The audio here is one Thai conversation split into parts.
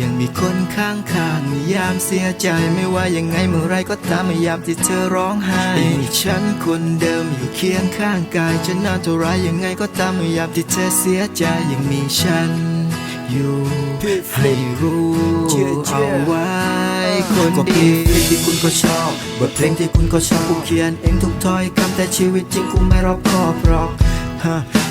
ยังมีคนข้างข้างยามเสียใจไม่ว่ายังไงเมื่อไรก็ตามไม่ยามที่เธอร้องไห้ยังมีฉันคนเดิมอยู่เคียงข้างกายจะนานเท่าไรยังไงก็ตามไม่ยามที่เธอเสียใจยังมีฉันอยู่ให้รู้เอาไว้คนดีที่คุณก็ชอบบทเพลงที่คุณก็ชอบกูเขียนเองทุกถ้อยคำแต่ชีวิตจริงกูไม่รอบคอบหรอก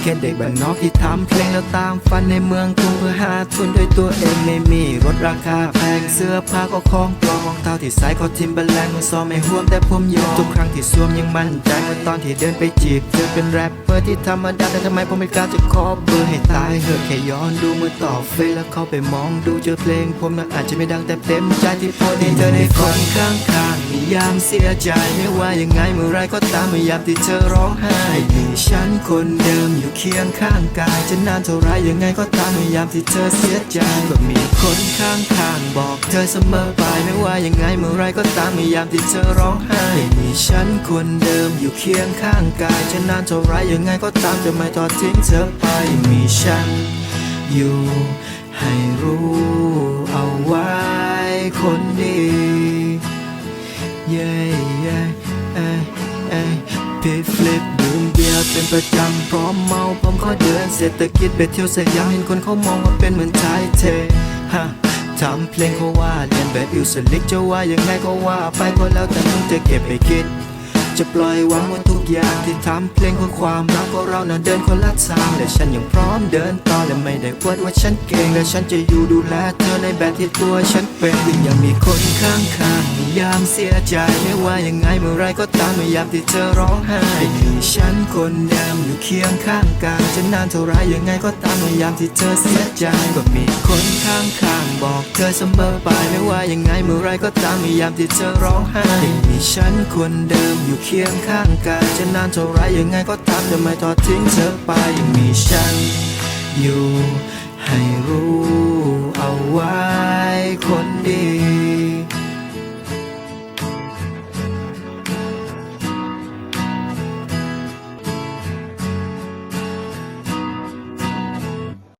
ค่เด็กบ้านนอกที่ทำเพลงแล้วตามฝันในเมืองกรุงเพื่อหาทุนด้วยตัวเองไม่มีรถราคาแพงเสื้อผ้าก็ของปลอมรองเท้าที่ใส่ก็ทิมบัลแลงมือซ้อมไม่ห่วงแต่ผมยอมทุกครั้งที่สวมยังมั่นใจเมื่อตอนที่เดินไปจีบเธอเป็นแรปเปอร์ที่ธรรมดาแต่ทำไมผมไม่กล้าจะขอเบอร์ให้ตายเหอะแค่ย้อนดูมือต่อเฟซแล้วเข้าไปมองดูเจอเพลง ผมมันอาจจะไม่ดังแต่เต็มใจที่โพสต์ให้เธอได้ฟังข้างข้างๆมียามเสียใจไม่ว่ายังไงเมื่อไรก็ตามไม่ยามที่เธอร้องไห้มีฉันคนเดิมอยู่เคียงข้างกายจะนานเท่าไรยังไงก็ตามไม่ยามที่เธอเสียใจก็มีคนข้างข้างบอกเธอเสมอไปไม่ว่ายังไงเมื่อไรก็ตามไม่ยามที่เธอร้องไห้มีฉันคนเดิมอยู่เคียงข้างกายจะนานเท่าไรยังไงก็ตามจะไม่ทอดทิ้งเธอไปมีฉันอยู่ให้รู้เอาไว้คนดีเย้เย้เอ้ยเอ้ยพี่ฟลิปดื่ม เป็นประจำพร้อมเมาผมก็เดินเศรษฐกิจไปเที่ยวสยามเห็นคนเขามองว่าเป็นเหมือนชายเทฮะทำเพลงเขาว่าเรียนแบบอิวสลิกจะว่ายังไงก็ว่าไปก็แล้วแต่มึงจะเก็บไปคิด จะปล่อยวางหมดทุกอย่างที่ทำเพลงเพื่อความรักก็เราน่ะเดินคนละทางและฉันยังพร้อมเดินต่อและไม่ได้อวดว่าฉันเก่งและฉันจะอยู่ดูแลเธอในแบบที่ตัวฉันเป็นยังมีคนข้างข้างยามเสียใจไม่ว่ายังไงเมื่อไรก็ตามไม่ยามที่เธอร้องไห้มีฉันคนเดิมอยู่เคียงข้างกายจะนานเท่าไรยังไงก็ตามไม่ยามที่เธอเสียใจก็มีคน บอกเธอเสมอไปไม่ว่ายังไงเมื่อไรก็ตามพยายามที่เธอร้องไห้มีฉันคนเดิมอยู่เคียงข้างกายจะนานเท่าไรยังไงก็ตามจะไม่ทอดทิ้งเธอไปยังมีฉันอยู่ให้รู้